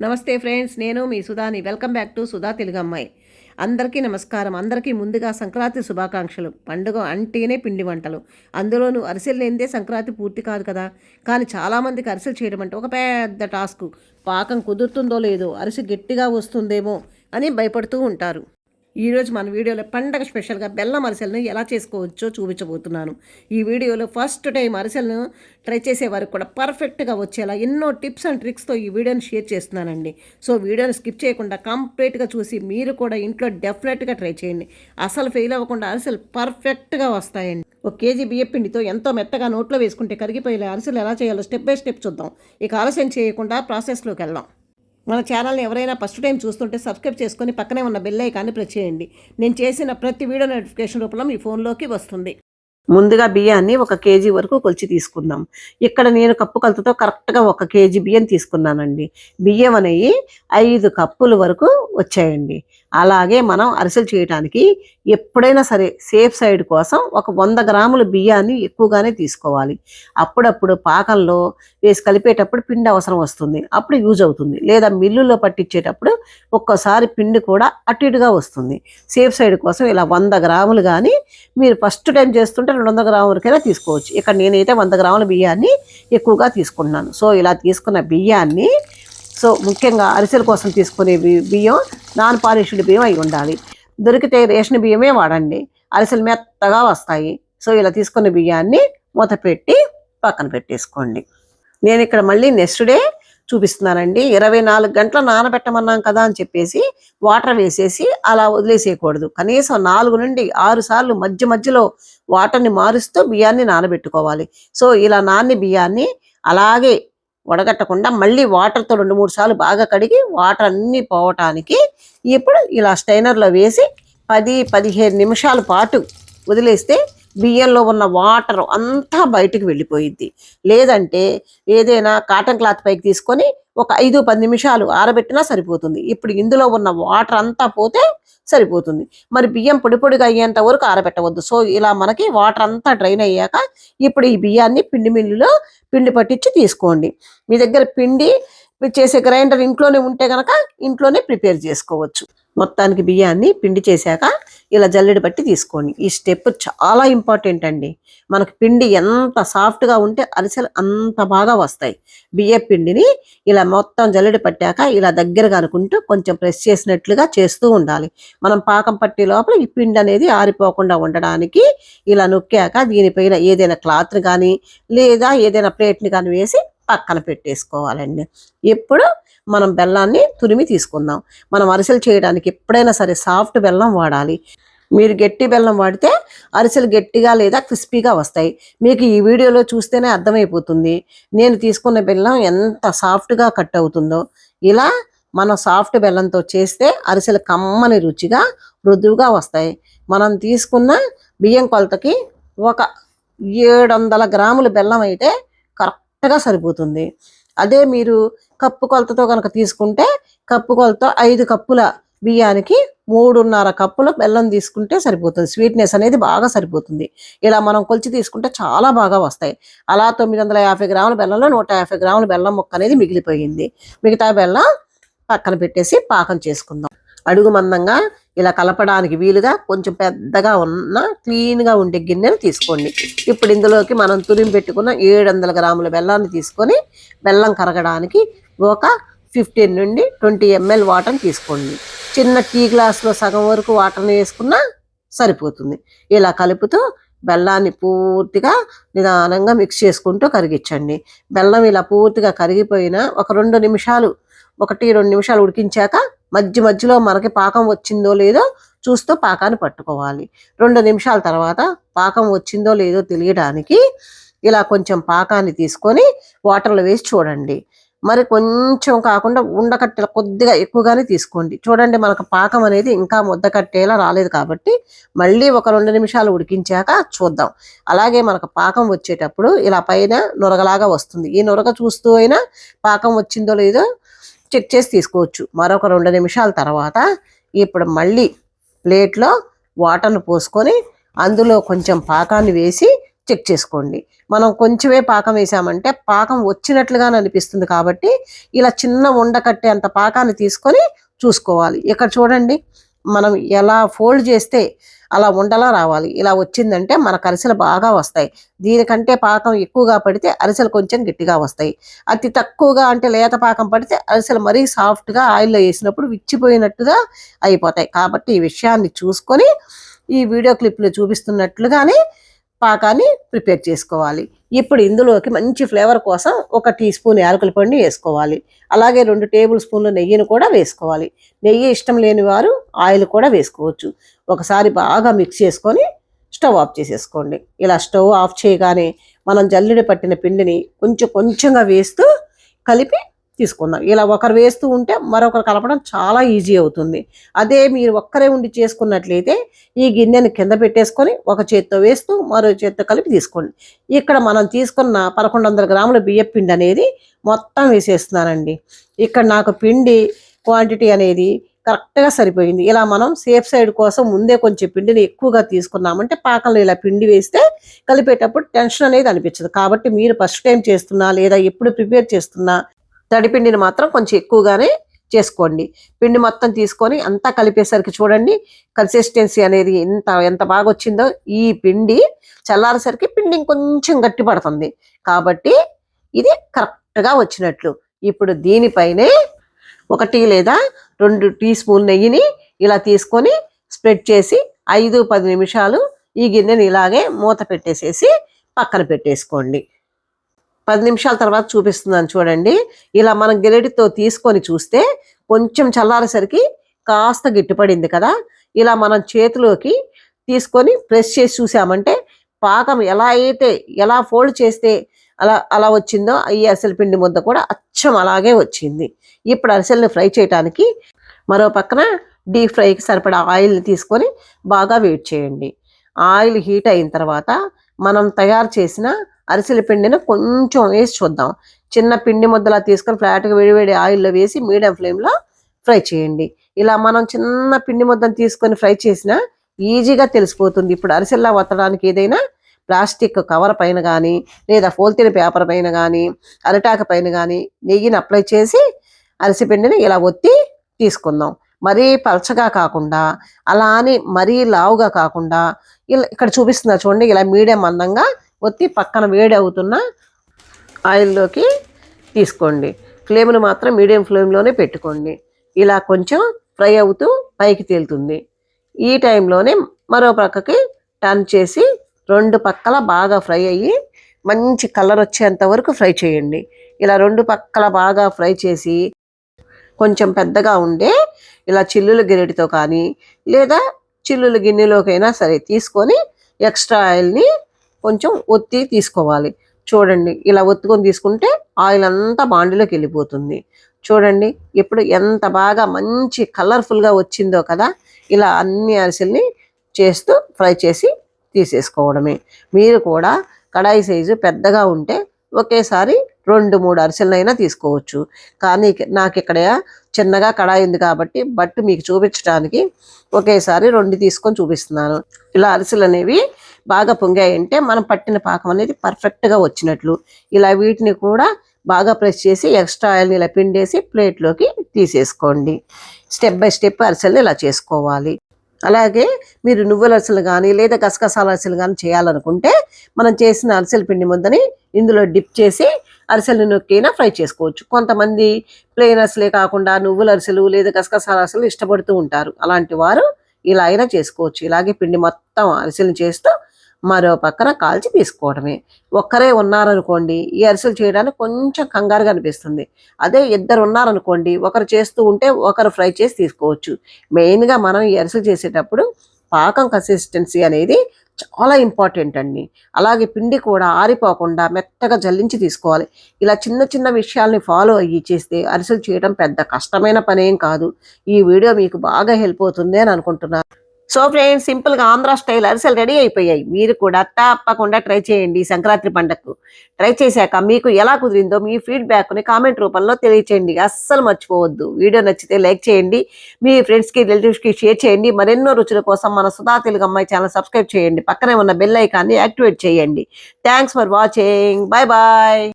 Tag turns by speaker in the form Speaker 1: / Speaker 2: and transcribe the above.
Speaker 1: నమస్తే ఫ్రెండ్స్ నేను మీ సుధాని. Welcome back to Sudha Telugu అమ్మాయి. అందరికీ నమస్కారం. అందరికీ ముందుగా సంక్రాంతి శుభాకాంక్షలు. పండుగ అంటేనే పిండి వంటలు. అందులోనూ అరిసెలు లేనిదే సంక్రాంతి పూర్తి కాదు కదా. కానీ చాలామందికి అరిసెలు చేయడం అంటే ఒక పెద్ద టాస్క్. పాకం కుదురుతుందో లేదో అరిసె గట్టిగా వస్తుందేమో అని భయపడుతూ ఉంటారు. ఈరోజు మన వీడియోలో పండగ స్పెషల్గా బెల్లం అరిసెలను ఎలా చేసుకోవచ్చో చూపించబోతున్నాను. ఈ వీడియోలో ఫస్ట్ టైం అరిసెలను ట్రై చేసే వారికి కూడా పర్ఫెక్ట్గా వచ్చేలా ఎన్నో టిప్స్ అండ్ ట్రిక్స్తో ఈ వీడియోని షేర్ చేస్తున్నానండి. సో వీడియోని స్కిప్ చేయకుండా కంప్లీట్గా చూసి మీరు కూడా ఇంట్లో డెఫినెట్గా ట్రై చేయండి. అసలు ఫెయిల్ అవ్వకుండా అరిసెలు పర్ఫెక్ట్గా వస్తాయండి. ఒక కేజీ బియ్య పిండితో ఎంతో మెత్తగా నోట్లో వేసుకుంటే కరిగిపోయే అరిసెలు ఎలా చేయాలో స్టెప్ బై స్టెప్ చూద్దాం. ఇక ఆలస్యం చేయకుండా ప్రాసెస్లోకి వెళ్దాం. మన ఛానల్ని ఎవరైనా ఫస్ట్ టైం చూస్తుంటే సబ్స్క్రైబ్ చేసుకొని పక్కనే ఉన్న బెల్ ఐకాన్ని ప్రెస్ చేయండి. నేను చేసిన ప్రతి వీడియో నోటిఫికేషన్ రూపంలో మీ ఫోన్లోకి వస్తుంది. ముందుగా బియ్యాన్ని ఒక కేజీ వరకు కొలిచి తీసుకుందాం. ఇక్కడ నేను కప్పు కలుతుతో కరెక్ట్గా ఒక కేజీ బియ్యం తీసుకున్నానండి. బియ్యం అనేవి ఐదు కప్పుల వరకు వచ్చాయండి. అలాగే మనం అరిసెలు చేయడానికి ఎప్పుడైనా సరే సేఫ్ సైడ్ కోసం ఒక వంద గ్రాముల బియ్యాన్ని ఎక్కువగానే తీసుకోవాలి. అప్పుడప్పుడు పాకంలో వేసి కలిపేటప్పుడు పిండి అవసరం వస్తుంది. అప్పుడు యూజ్ అవుతుంది. లేదా మిల్లులో పట్టించేటప్పుడు ఒక్కసారి పిండి కూడా అటు ఇటుగా వస్తుంది. సేఫ్ సైడ్ కోసం ఇలా వంద గ్రాములు కానీ మీరు ఫస్ట్ టైం చేస్తుంటే రెండు వందల గ్రాముల వరకైనా తీసుకోవచ్చు. ఇక్కడ నేనైతే వంద గ్రాముల బియ్యాన్ని ఎక్కువగా తీసుకున్నాను సో ఇలా తీసుకున్న బియ్యాన్ని సో ముఖ్యంగా అరిసెల కోసం తీసుకునే బియ్యం నాన్ పాలిష్డ్ బియ్యం అయి ఉండాలి. దొరికితే రేషన్ బియ్యమే వాడండి. అరిసెలు మెత్తగా వస్తాయి. సో ఇలా తీసుకున్న బియ్యాన్ని మూత పెట్టి పక్కన పెట్టేసుకోండి. నేను ఇక్కడ మళ్ళీ నెక్స్ట్ డే చూపిస్తున్నానండి. ఇరవై నాలుగు గంటలు నానబెట్టమన్నాం కదా అని చెప్పేసి వాటర్ వేసేసి అలా వదిలేసేయకూడదు. కనీసం నాలుగు నుండి ఆరు సార్లు మధ్య మధ్యలో వాటర్ని మారుస్తూ బియ్యాన్ని నానబెట్టుకోవాలి. సో ఇలా నాన్ని బియ్యాన్ని అలాగే వడగట్టకుండా మళ్ళీ వాటర్తో రెండు మూడు సార్లు బాగా కడిగి వాటర్ అన్నీ పోవటానికి ఇప్పుడు ఇలా స్టైనర్లో వేసి పది పదిహేను నిమిషాల పాటు వదిలేస్తే బియ్యంలో ఉన్న వాటర్ అంతా బయటికి వెళ్ళిపోయింది లేదంటే ఏదైనా కాటన్ క్లాత్ పైకి తీసుకొని ఒక ఐదు పది నిమిషాలు ఆరబెట్టినా సరిపోతుంది. ఇప్పుడు ఇందులో ఉన్న వాటర్ అంతా పోతే సరిపోతుంది. మరి బియ్యం పొడి పొడిగా అయ్యేంత వరకు ఆరబెట్టవద్దు. సో ఇలా మనకి వాటర్ అంతా డ్రైన్ అయ్యాక ఇప్పుడు ఈ బియ్యాన్ని పిండి మిల్లులో పిండి పట్టించి తీసుకోండి. మీ దగ్గర పిండి చేసే గ్రైండర్ ఇంట్లోనే ఉంటే గనక ఇంట్లోనే ప్రిపేర్ చేసుకోవచ్చు. మొత్తానికి బియ్యాన్ని పిండి చేశాక ఇలా జల్లెడ పట్టి తీసుకోండి. ఈ స్టెప్ చాలా ఇంపార్టెంట్ అండి. మనకు పిండి ఎంత సాఫ్ట్గా ఉంటే అరిసెలు అంత బాగా వస్తాయి. బియ్య పిండిని ఇలా మొత్తం జల్లెడ పట్టాక ఇలా దగ్గరగా అనుకుంటూ కొంచెం ప్రెస్ చేసినట్లుగా చేస్తూ ఉండాలి. మనం పాకం పట్టే లోపల ఈ పిండి అనేది ఆరిపోకుండా ఉండడానికి ఇలా నొక్కాక దీనిపైన ఏదైనా క్లాత్ని కానీ లేదా ఏదైనా ప్లేట్ని కానీ వేసి పక్కన పెట్టేసుకోవాలండి. ఎప్పుడు మనం బెల్లాన్ని తురిమి తీసుకుందాం. మనం అరిసెలు చేయడానికి ఎప్పుడైనా సరే సాఫ్ట్ బెల్లం వాడాలి. మీరు గట్టి బెల్లం వాడితే అరిసెలు గట్టిగా లేదా క్రిస్పీగా వస్తాయి. మీకు ఈ వీడియోలో చూస్తేనే అర్థమైపోతుంది. నేను తీసుకున్న బెల్లం ఎంత సాఫ్ట్గా కట్ అవుతుందో. ఇలా మనం సాఫ్ట్ బెల్లంతో చేస్తే అరిసెలు కమ్మని రుచిగా మృదువుగా వస్తాయి. మనం తీసుకున్న బియ్యం కొలతకి ఒక ఏడు వందల గ్రాముల బెల్లం అయితే కరెక్ట్గా సరిపోతుంది. అదే మీరు కప్పు కొలతతో కనుక తీసుకుంటే కప్పు కొలత ఐదు కప్పుల బియ్యానికి మూడున్నర కప్పుల బెల్లం తీసుకుంటే సరిపోతుంది. స్వీట్నెస్ అనేది బాగా సరిపోతుంది. ఇలా మనం కొలిచి తీసుకుంటే చాలా బాగా వస్తాయి. అలా తొమ్మిది వందల యాభై గ్రాముల బెల్లంలో నూట యాభై గ్రాముల బెల్లం ముక్క అనేది మిగిలిపోయింది. మిగతా బెల్లం పక్కన పెట్టేసి పాకం చేసుకుందాం. అడుగు మందంగా ఇలా కలపడానికి వీలుగా కొంచెం పెద్దగా ఉన్న క్లీన్గా ఉండే గిన్నెను తీసుకోండి. ఇప్పుడు ఇందులోకి మనం తురిమి పెట్టుకున్న ఏడు వందల గ్రాముల బెల్లాన్ని తీసుకొని బెల్లం కరగడానికి ఒక ఫిఫ్టీన్ నుండి ట్వంటీ ఎంఎల్ వాటర్ని తీసుకోండి. చిన్న టీ గ్లాస్లో సగం వరకు వాటర్ని వేసుకున్నా సరిపోతుంది. ఇలా కలుపుతూ బెల్లాన్ని పూర్తిగా నిదానంగా మిక్స్ చేసుకుంటూ కరిగించండి. బెల్లం ఇలా పూర్తిగా కరిగిపోయిన ఒక రెండు నిమిషాలు ఒకటి రెండు నిమిషాలు ఉడికించాక మధ్య మధ్యలో మనకి పాకం వచ్చిందో లేదో చూస్తూ పాకాన్ని పట్టుకోవాలి. రెండు నిమిషాల తర్వాత పాకం వచ్చిందో లేదో తెలియడానికి ఇలా కొంచెం పాకాన్ని తీసుకొని వాటర్లో వేసి చూడండి. మరి కొంచెం కాకుండా ఉండకట్టేలా కొద్దిగా ఎక్కువగానే తీసుకోండి. చూడండి మనకు పాకం అనేది ఇంకా ముద్ద కట్టేలా రాలేదు కాబట్టి మళ్ళీ ఒక రెండు నిమిషాలు ఉడికించాక చూద్దాం. అలాగే మనకు పాకం వచ్చేటప్పుడు ఇలా పైన నురగలాగా వస్తుంది. ఈ నురగ చూస్తూ అయినా పాకం వచ్చిందో లేదో చెక్ చేసి తీసుకోవచ్చు. మరొక రెండు నిమిషాల తర్వాత ఇప్పుడు మళ్ళీ ప్లేట్లో వాటర్ను పోసుకొని అందులో కొంచెం పాకాన్ని వేసి చెక్ చేసుకోండి. మనం కొంచెమే పాకం వేసామంటే పాకం వచ్చినట్లుగా అనిపిస్తుంది కాబట్టి ఇలా చిన్న ఉండ కట్టే అంత పాకాన్ని తీసుకొని చూసుకోవాలి. ఇక్కడ చూడండి మనం ఎలా ఫోల్డ్ చేస్తే అలా ఉండలా రావాలి. ఇలా వచ్చిందంటే మన అరిసెలు బాగా వస్తాయి. దీనికంటే పాకం ఎక్కువగా పడితే అరిసెలు కొంచెం గట్టిగా వస్తాయి. అతి తక్కువగా అంటే లేత పాకం పడితే అరిసెలు మరీ సాఫ్ట్గా ఆయిల్లో వేసినప్పుడు విచ్చిపోయినట్టుగా అయిపోతాయి. కాబట్టి ఈ విషయాన్ని చూసుకొని ఈ వీడియో క్లిప్లో చూపిస్తున్నట్లుగానే పాకాన్ని ప్రిపేర్ చేసుకోవాలి. ఇప్పుడు ఇందులోకి మంచి ఫ్లేవర్ కోసం ఒక టీ స్పూన్ యాలకుల పొడిని వేసుకోవాలి. అలాగే రెండు టేబుల్ స్పూన్లు నెయ్యిని కూడా వేసుకోవాలి. నెయ్యి ఇష్టం లేని వారు ఆయిల్ కూడా వేసుకోవచ్చు. ఒకసారి బాగా మిక్స్ చేసుకొని స్టవ్ ఆఫ్ చేసేసుకోండి. ఇలా స్టవ్ ఆఫ్ చేయగానే మనం జల్లుడి పట్టిన పిండిని కొంచెం కొంచెంగా వేస్తూ కలిపి తీసుకుందాం. ఇలా ఒకరు వేస్తూ ఉంటే మరొకరు కలపడం చాలా ఈజీ అవుతుంది. అదే మీరు ఒక్కరే ఉండి చేసుకున్నట్లయితే ఈ గిన్నెను కింద పెట్టేసుకొని ఒక చేత్తో వేస్తూ మరో చేత్తో కలిపి తీసుకోండి. ఇక్కడ మనం తీసుకున్న పదకొండు వందల గ్రాముల బియ్యం పిండి అనేది మొత్తం వేసేస్తున్నానండి. ఇక్కడ నాకు పిండి క్వాంటిటీ అనేది కరెక్ట్గా సరిపోయింది. ఇలా మనం సేఫ్ సైడ్ కోసం ముందే కొంచెం పిండిని ఎక్కువగా తీసుకున్నామంటే పాకంలో ఇలా పిండి వేస్తే కలిపేటప్పుడు టెన్షన్ అనేది అనిపించదు. కాబట్టి మీరు ఫస్ట్ టైం చేస్తున్నా లేదా ఎప్పుడు ప్రిపేర్ చేస్తున్నా తడిపిండిని మాత్రం కొంచెం ఎక్కువగానే చేసుకోండి. పిండి మొత్తం తీసుకొని అంతా కలిపేసరికి చూడండి కన్సిస్టెన్సీ అనేది ఎంత ఎంత బాగా వచ్చిందో ఈ పిండి చల్లారేసరికి పిండి ఇంకొంచెం గట్టి పడుతుంది. కాబట్టి ఇది కరెక్ట్గా వచ్చినట్లు. ఇప్పుడు దీనిపైనే ఒకటి లేదా రెండు టీ స్పూన్ నెయ్యిని ఇలా తీసుకొని స్ప్రెడ్ చేసి ఐదు పది నిమిషాలు ఈ గిన్నెని ఇలాగే మూత పెట్టేసేసి పక్కన పెట్టేసుకోండి. పది నిమిషాల తర్వాత చూపిస్తున్నాను చూడండి. ఇలా మనం గెరటితో తీసుకొని చూస్తే కొంచెం చల్లారేసరికి కాస్త గిట్టుపడింది కదా. ఇలా మనం చేతిలోకి తీసుకొని ప్రెస్ చేసి చూసామంటే పాకం ఎలా అయితే ఎలా ఫోల్డ్ చేస్తే అలా అలా వచ్చిందో ఈ అరిసెల పిండి ముద్ద కూడా అచ్చం అలాగే వచ్చింది. ఇప్పుడు అరిసెల్ని ఫ్రై చేయడానికి మరో పక్కన డీప్ ఫ్రైకి సరిపడా ఆయిల్ని తీసుకొని బాగా వేడి చేయండి. ఆయిల్ హీట్ అయిన తర్వాత మనం తయారు చేసిన అరిసెల పిండిని కొంచెం వేసి చూద్దాం. చిన్న పిండి ముద్దలా తీసుకొని ఫ్లాట్గా వేడివేడి ఆయిల్లో వేసి మీడియం ఫ్లేమ్లో ఫ్రై చేయండి. ఇలా మనం చిన్న పిండి ముద్దను తీసుకొని ఫ్రై చేసినా ఈజీగా తెలిసిపోతుంది. ఇప్పుడు అరిసెల్లా వత్తడానికి ఏదైనా ప్లాస్టిక్ కవర్ పైన కానీ లేదా ఫోల్తిన పేపర్ పైన కానీ అరిటాక పైన కానీ నెయ్యిని అప్లై చేసి అరిసె పిండిని ఇలా ఒత్తి తీసుకుందాం. మరీ పలచగా కాకుండా అలా అని మరీ లావుగా కాకుండా ఇలా ఇక్కడ చూపిస్తున్నా చూడండి ఇలా మీడియం అందంగా ఒత్తి పక్కన వేడి అవుతున్న ఆయిల్లోకి తీసుకోండి. ఫ్లేమ్ను మాత్రం మీడియం ఫ్లేమ్లోనే పెట్టుకోండి. ఇలా కొంచెం ఫ్రై అవుతూ పైకి తేలుతుంది. ఈ టైంలోనే మరో పక్కకి టర్న్ చేసి రెండు పక్కల బాగా ఫ్రై అయ్యి మంచి కలర్ వచ్చేంత వరకు ఫ్రై చేయండి. ఇలా రెండు పక్కల బాగా ఫ్రై చేసి కొంచెం పెద్దగా ఉండే ఇలా చిల్లుల గిరెటితో కానీ లేదా చిల్లుల గిన్నెలోకైనా సరే తీసుకొని ఎక్స్ట్రా ఆయిల్ని కొంచెం ఒత్తి తీసుకోవాలి. చూడండి ఇలా ఒత్తుకొని తీసుకుంటే ఆయిల్ అంతా బాండిలోకి వెళ్ళిపోతుంది. చూడండి ఇప్పుడు ఎంత బాగా మంచి కలర్ఫుల్గా వచ్చిందో కదా ఇలా అన్ని అరిసెల్ని చేస్తూ ఫ్రై చేసి తీసేసుకోవడమే. మీరు కూడా కడాయి సైజు పెద్దగా ఉంటే ఒకేసారి రెండు మూడు అరిసెలైనా తీసుకోవచ్చు. కానీ నాకు ఇక్కడ చిన్నగా కడాయి ఉంది కాబట్టి బట్ మీకు చూపించడానికి ఒకేసారి రెండు తీసుకొని చూపిస్తున్నాను. ఇలా అరిసెలు అనేవి బాగా పొంగాయంటే మనం పట్టిన పాకం అనేది పర్ఫెక్ట్గా వచ్చినట్లు. ఇలా వీటిని కూడా బాగా ప్రెస్ చేసి ఎక్స్ట్రా ఆయిల్ని ఇలా పిండేసి ప్లేట్లోకి తీసేసుకోండి. స్టెప్ బై స్టెప్ అరిసెలు ఇలా చేసుకోవాలి. అలాగే మీరు నువ్వుల అరిసెలు కానీ లేదా గసగసాల అరిసెలు కానీ చేయాలనుకుంటే మనం చేసిన అరిసెల పిండి ముద్దని ఇందులో డిప్ చేసి అరిసెలు నొక్కైనా ఫ్రై చేసుకోవచ్చు. కొంతమంది ప్లెయిన్ అరిసెలే కాకుండా నువ్వుల అరిసెలు లేదా గసగసాల అరిసెలు ఇష్టపడుతూ ఉంటారు. అలాంటి వారు ఇలా అయినా చేసుకోవచ్చు. ఇలాగే పిండి మొత్తం అరిసెలు చేస్తూ మరో పక్కన కాల్చి తీసుకోవడమే ఒక్కరే ఉన్నారనుకోండి ఈ అరిసెలు చేయడానికి కొంచెం కంగారుగా అనిపిస్తుంది. అదే ఇద్దరు ఉన్నారనుకోండి ఒకరు చేస్తూ ఉంటే ఒకరు ఫ్రై చేసి తీసుకోవచ్చు. మెయిన్గా మనం ఈ అరిసెలు చేసేటప్పుడు పాకం కన్సిస్టెన్సీ అనేది చాలా ఇంపార్టెంట్ అండి. అలాగే పిండి కూడా ఆరిపోకుండా మెత్తగా జల్లించి తీసుకోవాలి. ఇలా చిన్న చిన్న విషయాల్ని ఫాలో అయ్యి చేస్తే అరిసెలు చేయడం పెద్ద కష్టమైన పనేం కాదు. ఈ వీడియో మీకు బాగా హెల్ప్ అవుతుంది అని అనుకుంటున్నాను. సో ఫ్రెండ్స్ సింపుల్గా ఆంధ్ర స్టైల్ అరిసెలు రెడీ అయిపోయాయి. మీరు కూడా తప్పకుండా ట్రై చేయండి సంక్రాంతి పండగకు ట్రై చేశాక మీకు ఎలా కుదిరిందో మీ ఫీడ్బ్యాక్ని కామెంట్ రూపంలో తెలియచేయండి. అస్సలు మర్చిపోవద్దు. వీడియో నచ్చితే లైక్ చేయండి. మీ ఫ్రెండ్స్కి రిలేటివ్స్కి షేర్ చేయండి. మరెన్నో రుచుల కోసం మన సుధా తెలుగు అమ్మాయి ఛానల్ సబ్స్క్రైబ్ చేయండి. పక్కనే ఉన్న బెల్ ఐకాన్ని యాక్టివేట్ చేయండి. Thanks for watching. Bye bye.